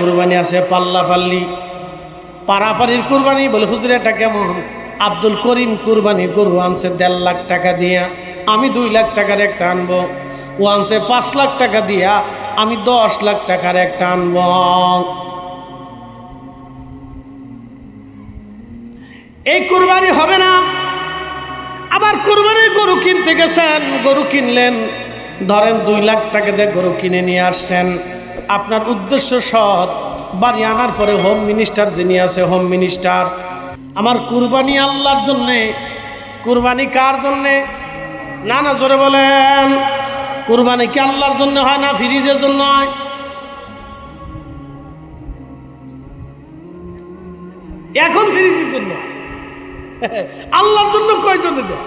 কুরবানি আছে, পাল্লা পাল্লি। পারাপারির কুরবানি বলে, হুজুর, এটা কেমন? আব্দুল করিম কুরবানি গরু আনছে দেড় লাখ টাকা দিয়া, আমি দুই লাখ টাকার একটা আনব। ও আনছে পাঁচ লাখ টাকা দিয়া, আমি দশ লাখ টাকার একটা আনব। এই কুরবানি হবে না। আবার কুরবানির গরু কিনতে গেছেন, গরু কিনলেন। ধরেন দুই লাখ টাকা দিয়ে গরু কিনে নিয়ে আসছেন। আপনার উদ্দেশ্য সৎ। বাড়ি আনার পরে হোম মিনিস্টার যিনি আছে হোম মিনিস্টার আমার কুরবানি আল্লাহর জন্যে, কুরবানি কার জন্যে? না না, জোরে বলেন। কুরবানি কি আল্লাহর জন্য হয় না ফিরিজের জন্য হয়? এখন ফিরিজের জন্য। আল্লাহর জন্য কয়জন দেয়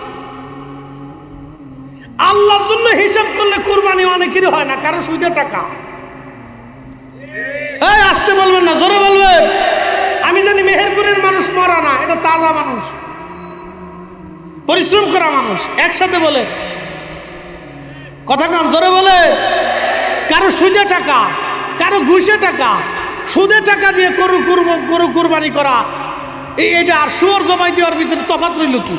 আল্লাহর জন্য হিসাব করলে কোরবানি অনেকেরই হয় না, কারও সুদে টাকা। এই, আসতে বলবেন না, জোরে বলবেন। আমি জানি মেহেরপুরের মানুষ মরা না, এটা তাজা মানুষ। পরিশ্রম করা মানুষ, একসাথে বলে কথা কান, জোরে বলে কারও সুদে টাকা, কারও ঘুষে টাকা, সুদে টাকা দিয়ে গরু কুরব গরু কুরবানি করা এই এটা আর শুয়োর জমাই দেওয়ার ভিতরে তফাৎ রইল কি?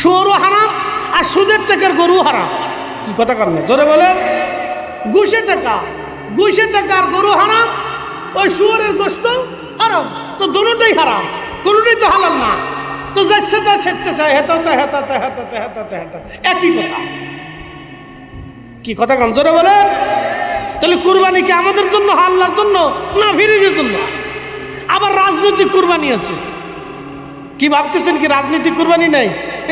শুয়োরও হারাম, আর সুদের টাকার গরু হারাম। কি কথা কান, জোরে বলেন। ঘুষে টাকা ঘুষে টাকার গরু হারাম, ওই শুয়োরের গোস্ত হারাম। তো দুটোটাই হারাম কোনোটাই তো হালাল না। তো যাচ্ছে তা হেতাতে হেতাতে হেতাতে হেতাতে হেতা একই কথা। কি কথা কান, জোরে বলেন? তাহলে কুরবানি কি আমাদের জন্য, আল্লাহর জন্য, না ফিরিজের জন্য? আবার রাজনৈতিক কুরবানি আছে। কি ভাবতেছেন কি রাজনীতিক কুরবানি নাই?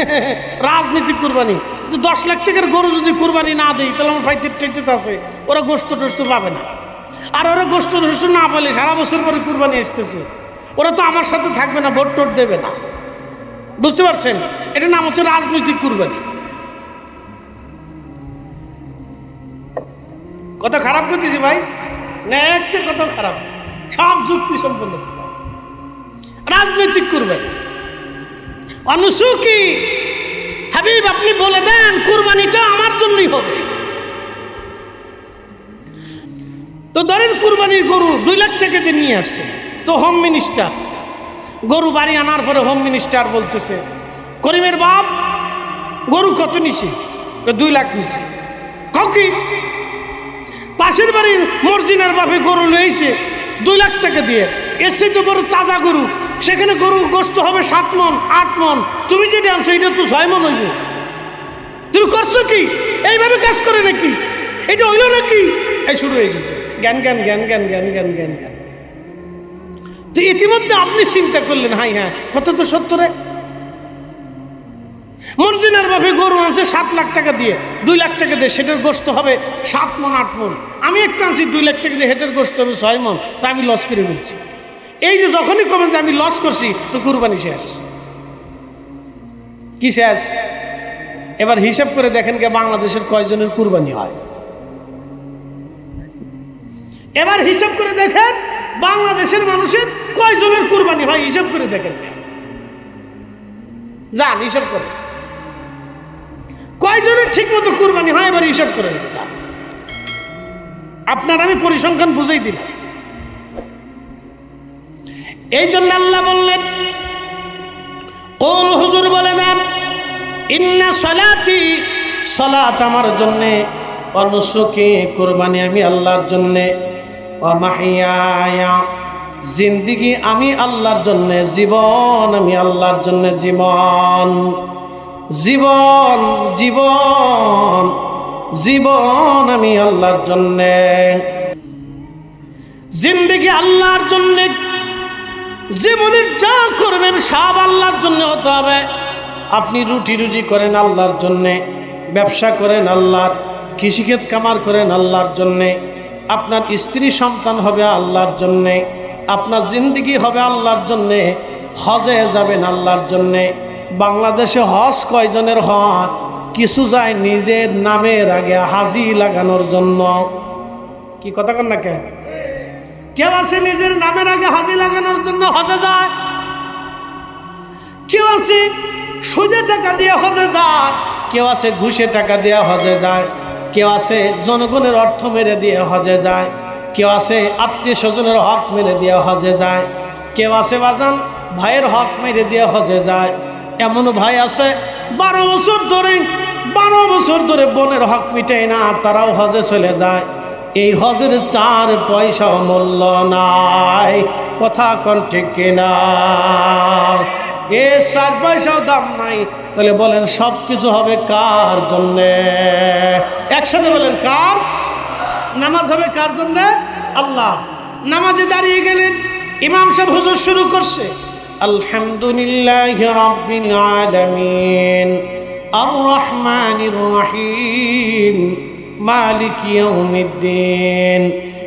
রাজনীতিক কুরবানি। যে দশ লাখ টাকার গরু যদি কুরবানি না দেয় তাহলে আমার ফাইতে টেকতে আছে। ওরা গোস্ত টোস্ত পাবে না। আর ওরা গোস্ত টোস্ত না পেলে সারা বছর পরে কুরবানি আসতেছে। ওরা তো আমার সাথে থাকবে না, ভোট টোট দেবে না। বুঝতে পারছেন? এটা নাম হচ্ছে রাজনৈতিক কুরবানি। কত খারাপ করতেছি ভাই? না, একটা কথা খারাপ। সব যুক্তি সম্পন্ন কথা। রাজনৈতিক কুরবানি। অনুসুকি হাবিব, আপনি বলে দেন কুরবানিটা আমার জন্যই হবে। তো ধরেন কুরবানির গরু দুই লাখ টাকা দিয়ে নিয়ে আসছে, তো হোম মিনিস্টার গরু বাড়ি আনার পরে হোম মিনিস্টার বলতেছে, করিমের বাপ, গরু কত নিছে? দুই লাখ নিছে। কাউকে পাশের বাড়ির মর্জিনার বাপে গরু লইছে দুই লাখ টাকা দিয়ে। এসে তো বড় তাজা গরু। সেখানে গরুর গোস্ত হবে সাত মন, আট মন। তুমি যেটা আনছো এটা তো ছয় মন হইব। তুমি করছ কি? এইভাবে কাজ করে নাকি? এটা হইল নাকি? এই শুরু হয়ে গেছে। জ্ঞান জ্ঞান জ্ঞান জ্ঞান জ্ঞান জ্ঞান জ্ঞান জ্ঞান। তো ইতিমধ্যে আপনি চিন্তা করলেন, হাই হ্যাঁ কত তো সত্তরে মর্জিনার বাপে গরু আনছে সাত লাখ টাকা দিয়ে। দুই লাখ টাকা দিয়ে সেটার গোস্ত হবে সাত মন, আট মন। আমি একটা আনছি, দুই লাখ টাকা দিয়ে হেঁটের গোস্ত হবে ছয় মন। তা আমি লস করে ফেলছি। এই যে যখনই কবেন যে আমি লস করছি, তো কুরবানি শেষ। কি শেষ? এবার হিসাব করে দেখেন কে বাংলাদেশের কয়জনের কুরবানি হয়। এবার হিসাব করে দেখেন বাংলাদেশের মানুষের কয়জনের কুরবানি হয়, হিসাব করে দেখেন। যান, হিসাব করে কয়জনের ঠিক মতো কুরবানি হয়, এবার হিসাব করে যান আপনার আমি পরিসংখ্যান বুঝেই দিলাম। এই জন্য আল্লাহ বললেন, কোল হুজুর বলে দেন, ইন্না সলাতি, সলাত আমার জন্যে অনুসুকে কোরবানি আমি আল্লাহর জন্যে অমাহিয়া জিন্দিগি আমি আল্লাহর জন্যে, জীবন আমি আল্লাহর জন্যে, জীবন জীবন জীবন জীবন আমি আল্লাহর জন্যে, জিন্দিগি আল্লাহর জন্যে জীবনের যা করবেন সব আল্লাহর জন্য হতে হবে। আপনি রুটি রুজি করেন আল্লাহর জন্যে, ব্যবসা করেন আল্লাহর, কৃষিক্ষেত কামার করেন আল্লাহর জন্যে, আপনার স্ত্রী সন্তান হবে আল্লাহর জন্যে, আপনার জিন্দিগি হবে আল্লাহর জন্যে, হজে যাবেন আল্লাহর জন্যে, বাংলাদেশে হজ কয়জনের হয় কিছু যায় নিজের নামের আগে হাজি লাগানোর জন্য। কি কথা কন না কেন? কেউ আছে নিজের নামের আগে হাজি লাগানোর জন্য হজে যায়? কেউ আছে সুদে টাকা দিয়ে হজে যায়? কেউ আছে ঘুষে টাকা দিয়ে হজে যায়? কেউ আছে জনগণের অর্থ মেরে দিয়ে হজে যায়? কেউ আছে আত্মীয় স্বজনের হক মেরে দিয়ে হজে যায়? কেউ আছে বাজান ভাইয়ের হক মেরে দিয়ে হজে যায়? এমন ভাই আছে, বারো বছর ধরে, বারো বছর ধরে বোনের হক মিটায় না, তারাও হজে চলে যায়। এই হজের চার পয়সা মূল্য নাই। কথা কন ঠিক কিনা? এ চার পয়সাও দাম নাই। তাহলে বলেন সব কিছু হবে কার জন্যে? একসাথে বলেন কার? নামাজ হবে কার জন্য? আল্লাহ। নামাজে দাঁড়িয়ে গেলেন। ইমাম সাহেব হুজুর শুরু করছে। আলহামদুলিল্লাহ আর রহমানির রহিম। মালিক ইয়াউমিদ্দিন।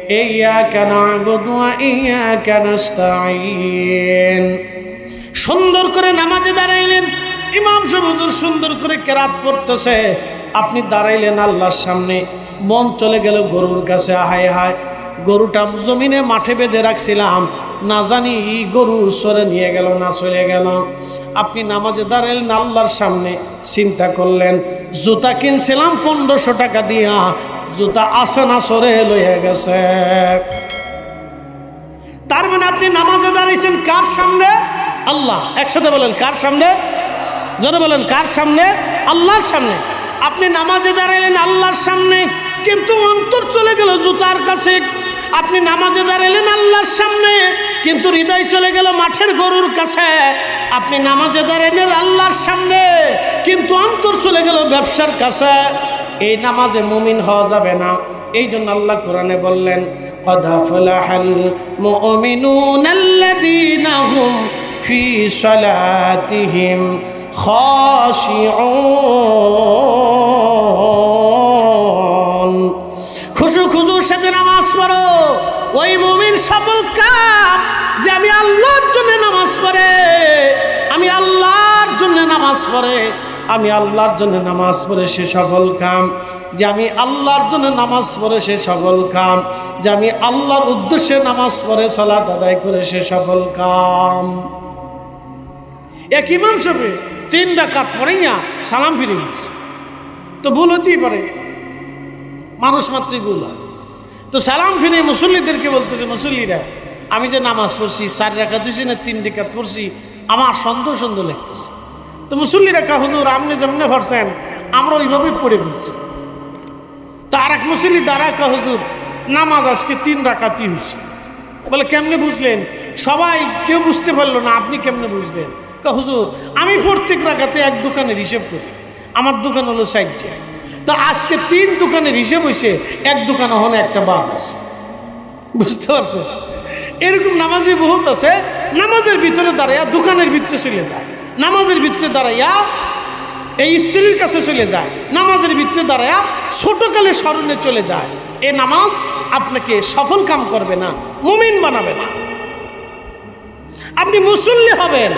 ইয়্যাকা না'বুদু ওয়া ইয়্যাকা নাস্তাঈন। সুন্দর করে নামাজে দাঁড়াইলেন। ইমাম সাহেব সুন্দর করে কেরাত পড়তেছে। আপনি দাঁড়াইলেন আল্লাহর সামনে। মন চলে গেল গরুর কাছে। হায় হায়, গরুটা জমিনে মাঠে বেঁধে রাখছিলাম। না জানি গরু সরে নিয়ে গেল না চলে গেল। আপনি নামাজে দাঁড়াইলেন আল্লাহর সামনে। চিন্তা করলেন জুতা কিনছিলাম পনেরোশো টাকা দিয়া। জুতা আসে না সরে লইয়া গেছে। তার মানে আপনি নামাজে দাঁড়িয়েছেন কার সামনে? আল্লাহ। একসাথে বলেন, কার সামনে? জোরে বলেন, কার সামনে? আল্লাহর সামনে। আপনি নামাজে দাঁড়াইলেন আল্লাহর সামনে, কিন্তু অন্তর চলে গেল জুতার কাছে। আপনি নামাজে দাঁড়ালেন আল্লাহর সামনে, কিন্তু হৃদয় চলে গেল মাঠের গরুর কাছে। আপনি নামাজে দাঁড়ালেন আল্লাহর সামনে, কিন্তু অন্তর চলে গেল ব্যবসার কাছে। এই নামাজে মুমিন হওয়া যাবে না। এই জন্য আল্লাহ কোরআনে বললেন কদাফলাহাল খুশু খুজুর সাথে নামাজ পড়ো। ওই মুমিন সফল কাম যে আমি আল্লাহর জন্য নামাজ পড়ে, আমি আল্লাহর জন্য নামাজ পড়ে, আমি আল্লাহর জন্য নামাজ পড়ে সে সফল কাম। যে আমি আল্লাহর জন্য নামাজ পড়ে সে সফল কাম। যে আমি আল্লাহর উদ্দেশ্যে নামাজ পড়ে, সলাত আদায় করে সে সফল কাম। এক ইমাম সাহেব তিন ডাকাত পড়েই না সালাম ফিরে তো ভুল হতেই পারে। মানুষ মাত্রই ভুল হয়। তো সালাম ফিরে মুসল্লিদেরকে বলতেছে, মুসল্লিরা, আমি যে নামাজ পড়ছি, চার রেখা দুইছি না তিন রেখা পড়ছি, আমার সন্দেহ সন্দেহ লিখতেছে তো মুসল্লিরা কা হুজুর, আপনি যেমনে পড়ছেন, আমরা ওইভাবেই পড়ে ফেলছি। তো আর এক মুসল্লি দ্বারা কা হুজুর, নামাজ আজকে তিন রাকাতি হয়েছে বলে, কেমনে বুঝলেন? সবাই কেউ বুঝতে পারল না, আপনি কেমনে বুঝলেন? হুজুর, আমি প্রত্যেক রাখাতে এক দোকানের হিসেব করি। আমার দোকান হলো সাইডটা তো আজকে তিন দোকানের হিসেব হয়েছে এক দোকান ওখানে একটা বাদ আছে। বুঝতে পারছ? এরকম নামাজি বহুত আছে, নামাজের ভিতরে দাঁড়াইয়া দোকানের ভিতরে চলে যায়। নামাজের ভিতরে দাঁড়াইয়া এই স্ত্রীর কাছে চলে যায়। নামাজের ভিতরে দাঁড়াইয়া ছোটকালে স্মরণে চলে যায়। এ নামাজ আপনাকে সফল কাম করবে না, মুমিন বানাবে না। আপনি মুসল্লি হবেন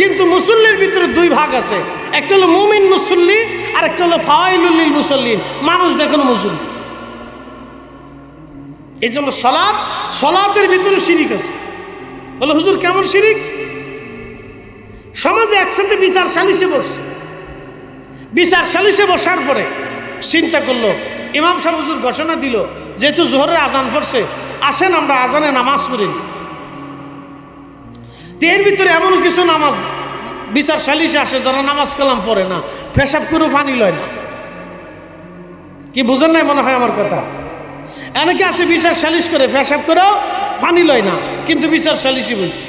কিন্তু মুসল্লির ভিতরে দুই ভাগ আছে। একটা হলো মুমিন মুসল্লি আর একটা হলো ফাইলুল্লিল মুসল্লিন। মানুষ দেখুন মুসল্লি। এই জন্য সলাদ সলাতের ভিতরে শিরিক আছে। বলে, হুজুর, কেমন শিরিক? সমাজে একসাথে বিচার সালিশে বসছে বিচার সালিশে বসার পরে চিন্তা করল, ইমাম সাহেব হুজুর ঘোষণা দিল, যেহেতু জোহরের আজান পড়ছে, আসেন আমরা আজানে নামাজ পড়ি এর ভিতরে এমন কিছু নামাজ, বিচার সালিশে আসে, যারা নামাজ কালাম পড়ে না, পেশাব করেও পানি লয় না। কি বুঝেন নাই মনে হয় আমার কথা? অনেকে আছে বিচার সালিশ করে, পেশাব করেও পানি লয় না, কিন্তু বিচার সালিশই বলছে।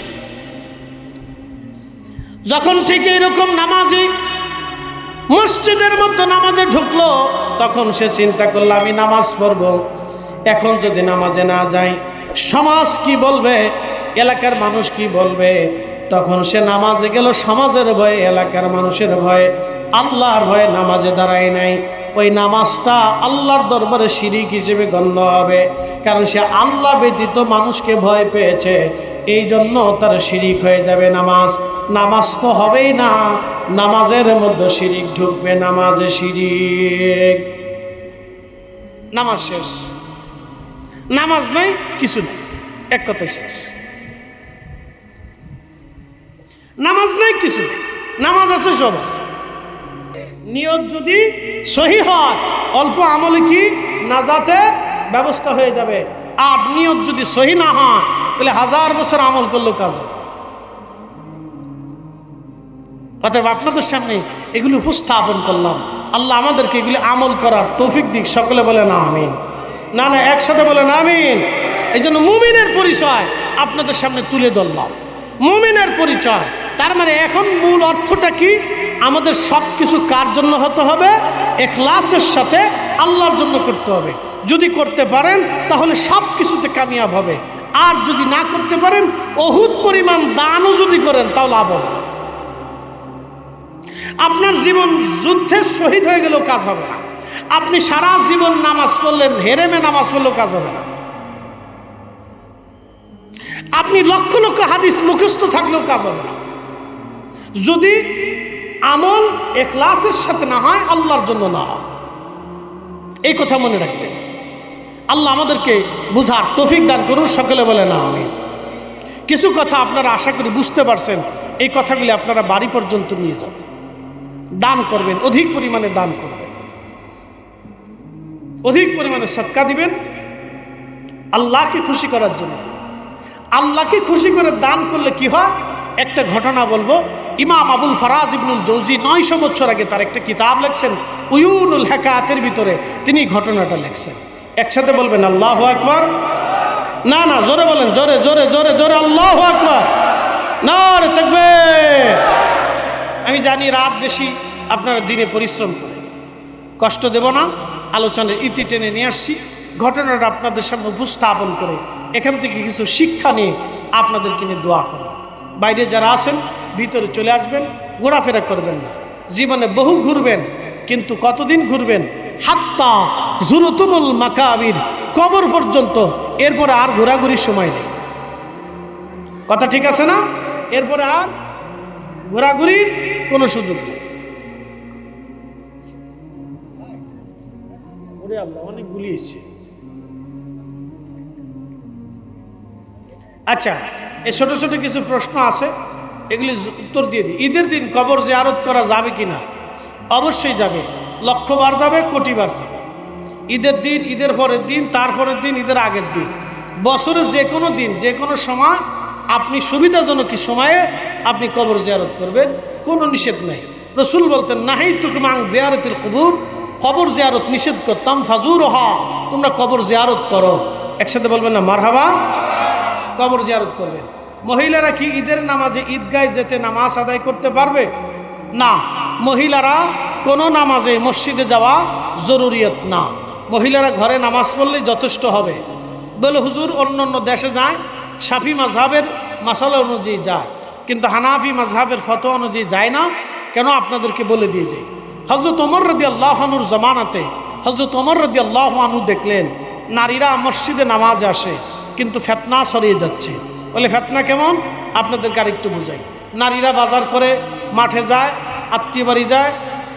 যখন ঠিক এইরকম নামাজি মসজিদের মধ্যে নামাজে ঢুকলো, তখন সে চিন্তা করল, আমি নামাজ পড়ব। এখন যদি নামাজে না যাই, সমাজ কি বলবে? এলাকার মানুষ কি বলবে? তখন সে নামাজে গেল, সমাজের ভয়ে, এলাকার মানুষের ভয়ে, আল্লাহর ভয়ে নামাজে দাঁড়ায় নাই। ওই নামাজটা আল্লাহর দরবারে শিরিক হিসেবে গণ্য হবে, কারণ সে আল্লাহ ব্যতীত মানুষকে ভয় পেয়েছে। এই জন্য তার শিরিক হয়ে যাবে নামাজ। নামাজ তো হবেই না, নামাজের মধ্যে শিরিক ঢুকবে, নামাজে শিরিক। নামাজ শেষ। নামাজ নাই, কিছু নেই, এক কথায় শেষ। নামাজ নাই কিছু নামাজ আছে, সব আছে। নিয়ত যদি সহি হয়, অল্প আমলে কি নাজাতে ব্যবস্থা হয়ে যাবে। আর নিয়ত যদি সহি না হয়, তাহলে হাজার বছর আমল করলেও কাজ হবে আপনাদের সামনে এগুলি উপস্থাপন করলাম। আল্লাহ আমাদেরকে এগুলি আমল করার তৌফিক দিক, সকলে বলে না আমিন। না না, একসাথে বলে না আমিন। এই জন্য মুমিনের পরিচয় আপনাদের সামনে তুলে ধরলাম। মুমিনের পরিচয় তার মানে এখন মূল অর্থটা কি? আমাদের সব কিছু কার জন্য হতে হবে? এখলাসের সাথে আল্লাহর জন্য করতে হবে। যদি করতে পারেন, তাহলে সব কিছুতে কামিয়াব হবে। আর যদি না করতে পারেন, অহুত পরিমাণ দানও যদি করেন, তাও লাভ হবে আপনার জীবন যুদ্ধে শহীদ হয়ে গেলেও কাজ হবে না। আপনি সারা জীবন নামাজ পড়লেন, হেরেমে নামাজ পড়লেও কাজ হবে না। আপনি লক্ষ লক্ষ হাদিস মুখস্থ থাকলেও কাজ হবে না। যদি আমল এখলাসের সাথে না হয়, আল্লাহর জন্য না। হয় এই কথা মনে রাখবেন। আল্লাহ আমাদেরকে বুঝার তৌফিক দান করুন, সকলে বলে না আমি কিছু কথা আপনারা আশা করি বুঝতে পারছেন, এই কথাগুলি আপনারা বাড়ি পর্যন্ত নিয়ে যাবেন। দান করবেন, অধিক পরিমাণে দান করবেন। অধিক পরিমাণে সৎকা দিবেন, আল্লাহকে খুশি করার জন্য আল্লাহকে খুশি করে দান করলে কি হয়? একটা ঘটনা বলব ইমাম আবুল ফারাজ ইবনুল জৌজি নয়শো বছর আগে তার একটা কিতাব লেখছেন, উয়ুনুল হেকায়াতের ভিতরে। তিনি ঘটনাটা লেখছেন। একসাথে বলবেন, আল্লাহ আকবর না না, জোরে বলেন, জোরে জোরে জোরে জোরে, আল্লাহ আকবর না রে থাকবে আমি জানি রাত বেশি, আপনারা দিনে পরিশ্রম করে কষ্ট দেব না, আলোচনার ইতি টেনে নিয়ে আসছি। ঘটনাটা আপনাদের সামনে উপস্থাপন করে এখান থেকে কিছু শিক্ষা নিয়ে আপনাদেরকে নিয়ে দোয়া করব। বাইরে যারা আছেন ভিতরে চলে আসবেন, ঘোরাফেরা করবেন না। জীবনে বহু ঘুরবেন, কিন্তু কতদিন ঘুরবেন? হাত্তা জুরুতুমুল মাকাবির, কবর পর্যন্ত। এরপরে আর ঘোরাঘুরির সময় নেই। কথা ঠিক আছে না? এরপরে আর ঘোরাঘুরির কোনো সুযোগ নেই। এসছে আচ্ছা এই ছোট ছোট কিছু প্রশ্ন আছে। এগুলি উত্তর দিয়ে দিই। ঈদের দিন কবর জিয়ারত করা যাবে কি না অবশ্যই যাবে। লক্ষবার যাবে, কোটিবার যাবে। ঈদের দিন, ঈদের পরের দিন, তারপরের দিন, ঈদের আগের দিন। বছরের যে কোনো দিন যে কোনো সময় আপনি সুবিধাজনক সময়ে আপনি কবর জিয়ারত করবেন, কোনো নিষেধ নেই। রসুল বলতেন, নাহি তুকমাং জিয়ারতিল কবুর। কবর জিয়ারত নিষেধ করতাম ফাজুর হা তোমরা কবর জিয়ারত করো। একসাথে বলবেন না, মারহাবা। কবর জিয়ারত করবেন। মহিলারা কি ঈদের নামাজে ঈদগায় যেতে নামাজ আদায় করতে পারবে? না। মহিলারা কোনো নামাজে মসজিদে যাওয়া জরুরিয়ত না। মহিলারা ঘরে নামাজ পড়লেই যথেষ্ট হবে। বলে হুজুর অন্য অন্য দেশে যায়, সাফি মাঝহাবের মাসালা অনুযায়ী যায়, কিন্তু হানাফি মাঝহাবের ফতো অনুযায়ী যায় না। কেন? আপনাদেরকে বলে দিয়ে যাই। হজরত ওমর রদি আল্লাহানুর জমানাতে হজরত ওমর রদি আল্লাহানু দেখলেন, নারীরা মসজিদে নামাজ আসে, কিন্তু ফেতনা সরিয়ে যাচ্ছে। বলে, ফেতনা কেমন? আপনাদেরকে আরেকটু বুঝাই। নারীরা বাজার করে, মাঠে যায়, আত্মীয় বাড়ি যায়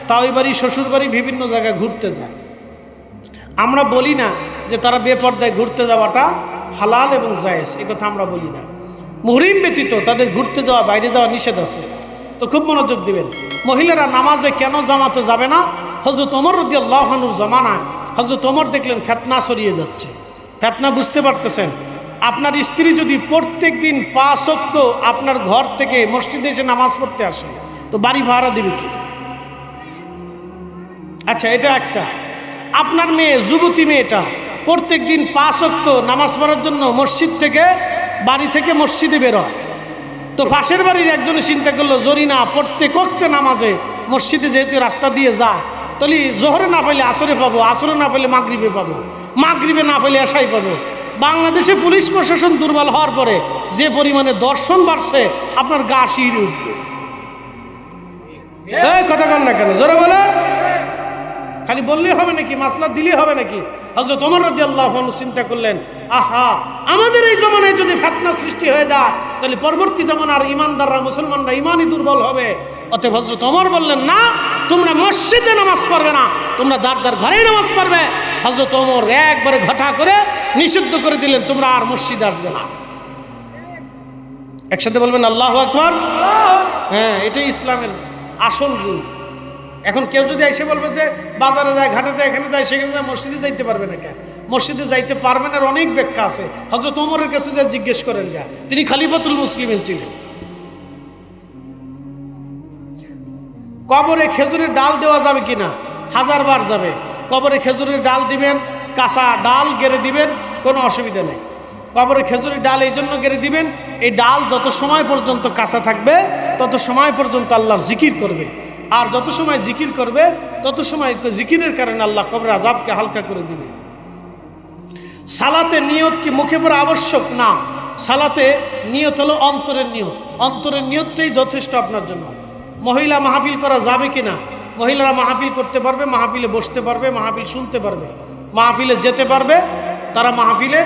তাই বাড়ি, শ্বশুর বাড়ি, বিভিন্ন জায়গায় ঘুরতে যায়। আমরা বলি না যে তারা বেপর্দায় ঘুরতে যাওয়াটা হালাল এবং জায়েজ, এ কথা আমরা বলি না। মুহরিম ব্যতীত তাদের ঘুরতে যাওয়া, বাইরে যাওয়া নিষেধ আছে। তো খুব মনোযোগ দিবেন। মহিলারা নামাজে কেন জামাতে যাবে না? হজরত ওমর রদি আল্লাহানুর জমানায় হজরত ওমর দেখলেন ফেতনা সরিয়ে যাচ্ছে। ফেতনা বুঝতে পারতেছেন। আপনার স্ত্রী যদি প্রত্যেক দিন পাঁচ অক্ত আপনার ঘর থেকে মসজিদে এসে নামাজ পড়তে আসে, তো বাড়ি ভাড়া দেবে কি? আচ্ছা এটা একটা। আপনার মেয়ে, যুবতী মেয়েটা প্রত্যেক দিন পাঁচ অক্ত নামাজ পড়ার জন্য মসজিদ থেকে বাড়ি থেকে মসজিদে বেরোয় তো পাশের বাড়ির একজনে চিন্তা করল, জরিনা, প্রত্যেক অক্তে নামাজে মসজিদে যেহেতু রাস্তা দিয়ে যায়, তাহলে জোহরে না পাইলে আসরে পাবো, আসরে না পাইলে মাগরিবে পাবো, মাগরিবে না পাইলে এসাই পাবো। বাংলাদেশে পুলিশ প্রশাসন দুর্বল হওয়ার পরে যে পরিমাণে দর্শন বাড়ছে আপনার গা শির উঠবে। এই কথা কন না কেন? জোরে বলে খালি বললেই হবে নাকি? মাসলা দিলেই হবে নাকি? হজরত ওমর রাজি আল্লাহ চিন্তা করলেন আহা আমাদের এই জমানায় যদি ফেতনা সৃষ্টি হয়ে যায় তাহলে পরবর্তী জমানার ইমানদাররা মুসলমানরা ইমানই দুর্বল হবে। অতএব হজরত ওমর বললেন না তোমরা মসজিদে নামাজ পড়বে না তোমরা যার যার ঘরেই নামাজ পড়বে। হজরত ওমর একবারে ঘটা করে নিষিদ্ধ করে দিলেন, তোমরা আর মসজিদে আসবে না। একসাথে বলবেন, আল্লাহ আকবর হ্যাঁ এটাই ইসলামের আসল রূপ এখন কেউ যদি এসে বলবে যে বাজারে যায়, ঘাটে যায়, এখানে যায়, সেখানে যায়, মসজিদে যাইতে পারবে না কেন? মসজিদে যাইতে পারবেন আর অনেক ব্যাখ্যা আছে। হজরত ওমরের কাছে যা জিজ্ঞেস করেন যা। তিনি খালিফাতুল মুসলিমিন ছিলেন। কবরে খেজুরের ডাল দেওয়া যাবে কিনা? হাজার বার যাবে। কবরে খেজুরের ডাল দিবেন কাঁচা ডাল গেড়ে দিবেন, কোনো অসুবিধা নেই। কবরে খেজুরের ডাল এই জন্য গেড়ে দিবেন, এই ডাল যত সময় পর্যন্ত কাঁচা থাকবে, তত সময় পর্যন্ত আল্লাহর জিকির করবে। আর যত সময় জিকির করবে, তত সময় জিকিরের কারণে আল্লাহ কবরে আজাবকে হালকা করে দিবে। সালাতে নিয়ত কি মুখে পড়া আবশ্যক? না। সালাতে নিয়ত হলো অন্তরের নিয়ত। অন্তরের নিয়তটাই যথেষ্ট আপনার জন্য। মহিলা মাহফিল করা যাবে কি না মহিলারা মাহফিল করতে পারবে, মাহফিলে বসতে পারবে, মাহফিল শুনতে পারবে। মাহফিলে যেতে পারবে তারা মাহফিলে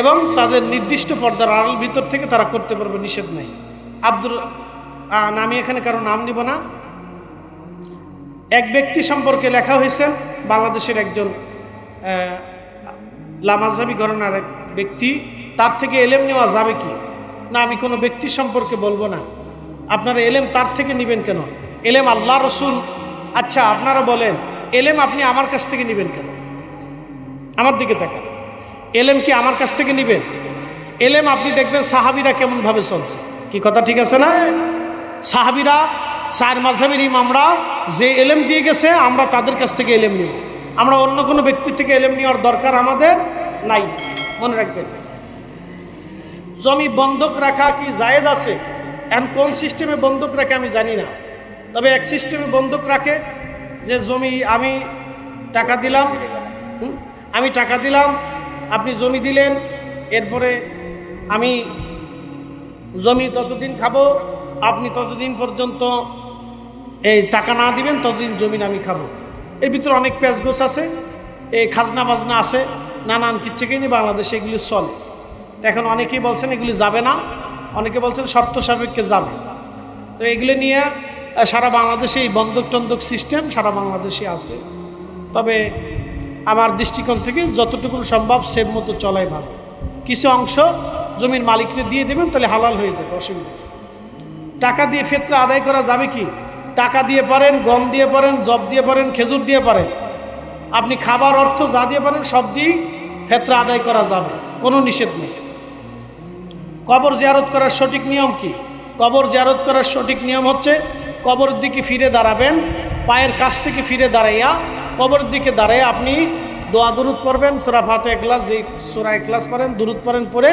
এবং তাদের নির্দিষ্ট পর্দার আড়াল ভিতর থেকে তারা করতে পারবে নিষেধ নেই। না, আমি এখানে কারও নাম নিব না। এক ব্যক্তি সম্পর্কে লেখা হয়েছে বাংলাদেশের একজন লামাজাবি ঘরানার এক ব্যক্তি তার থেকে এলেম নেওয়া যাবে কি? না আমি কোনো ব্যক্তি সম্পর্কে বলব না। আপনারা এলেম তার থেকে নেবেন কেন? এলেম আল্লাহ রসুল আচ্ছা আপনারা বলেন এলেম আপনি আমার কাছ থেকে নেবেন কেন? আমার দিকে তাকান। এলেম কি আমার কাছ থেকে নেবেন? এলেম, আপনি দেখবেন সাহাবিরা কেমনভাবে চলছে। কি কথা ঠিক আছে না? সাহাবিরা সার মাঝাবির ইমামরা যে এলেম দিয়ে গেছে, আমরা তাদের কাছ থেকে এলেম নিব। আমরা অন্য কোনো ব্যক্তির থেকে এলেম নেওয়ার দরকার আমাদের নাই। মনে রাখবেন। জমি বন্ধক রাখা কি জায়েজ আছে? এখন কোন সিস্টেমে বন্ধক রাখে আমি জানি না। তবে এক সিস্টেমে বন্ধক রাখে যে জমি আমি টাকা দিলাম আমি টাকা দিলাম, আপনি জমি দিলেন, এরপরে আমি জমি ততদিন খাব, আপনি ততদিন পর্যন্ত এই টাকা না দিবেন, ততদিন জমিন আমি খাব। এর ভিতরে অনেক প্যাঁচগোছ আছে, এই খাজনা বাজনা আছে, নানান কিচ্ছুকে নিয়ে বাংলাদেশে এগুলি চলে। এখন অনেকেই বলছেন এগুলি যাবে না, অনেকে বলছেন শর্ত সাপেক্ষে যাবে। তো এগুলি নিয়ে, সারা বাংলাদেশে এই বন্ধক টন্দক সিস্টেম সারা বাংলাদেশে আছে। তবে আমার দৃষ্টিকোণ থেকে যতটুকু সম্ভব সেভ মতো চলাই ভালো। কিছু অংশ জমির মালিককে দিয়ে দেবেন, তাহলে হালাল হয়ে যাবে, অসুবিধা। টাকা দিয়ে ফেতরা আদায় করা যাবে কি? টাকা দিয়ে পারেন, গম দিয়ে পারেন, জব দিয়ে পারেন, খেজুর দিয়ে পারেন। আপনি খাবার, অর্থ যা দিয়ে পারেন, সব দিয়েই ফেতরা আদায় করা যাবে, কোনো নিষেধ নেই। কবর জিয়ারত করার সঠিক নিয়ম কি? কবর জিয়ারত করার সঠিক নিয়ম হচ্ছে কবর দিকে ফিরে দাঁড়াবেন, পায়ের কাছ থেকে ফিরে দাঁড়াইয়া কবরের দিকে দাঁড়াইয়া আপনি দোয়া দুরুদ পড়বেন, সোরা ফাতে একলাস যেই সোরা একলাস পড়েন, দুরুদ পড়েন পরে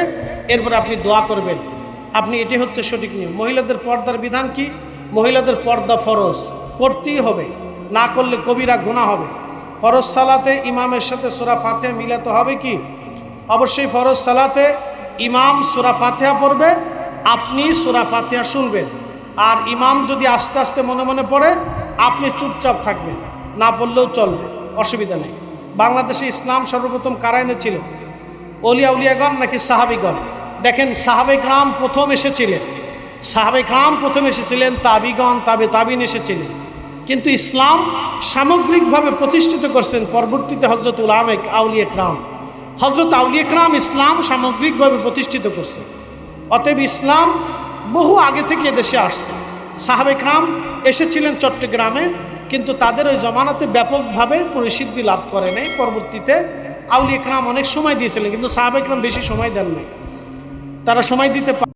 এরপরে আপনি দোয়া করবেন। আপনি এটি হচ্ছে সঠিক নিয়ম। মহিলাদের পর্দার বিধান কি? মহিলাদের পর্দা ফরজ করতেই হবে। না করলে কবিরা গুণা হবে। ফরজ সালাতে ইমামের সাথে সোরা ফাতে মিলাতে হবে কি? অবশ্যই ফরজ সালাতে ইমাম সোরা ফাতেহা পড়বে, আপনি সোরা ফাতেহা শুনবেন। আর ইমাম যদি আস্তে আস্তে মনে মনে পড়ে, আপনি চুপচাপ থাকবেন। না পড়লেও চলবে অসুবিধা নেই। বাংলাদেশে ইসলাম সর্বপ্রথম কারা এনেছিল অলিয়া উলিয়াগণ নাকি সাহাবিগণ? দেখেন সাহাবে গ্রাম প্রথম এসেছিলেন। সাহাবে গ্রাম প্রথম এসেছিলেন, তাবিগণ, তাবে তাবিন এসেছিলেন। কিন্তু ইসলাম সামগ্রিকভাবে প্রতিষ্ঠিত করছেন পরবর্তীতে হজরত উলামেক আউলিয়া ক্রাম হজরত আউলিয়া ক্রাম ইসলাম সামগ্রিকভাবে প্রতিষ্ঠিত করছে। অতএব ইসলাম বহু আগে থেকে দেশে আসছে। সাহাবে ক্রাম এসেছিলেন চট্টগ্রামে কিন্তু তাদের ওই জমানাতে ব্যাপকভাবে পরিসিদ্ধি লাভ করে নাই। পরবর্তীতে আউলি একরাম অনেক সময় দিয়েছিলেন, কিন্তু সাহাব একরাম বেশি সময় দেন নাই। তারা সময় দিতে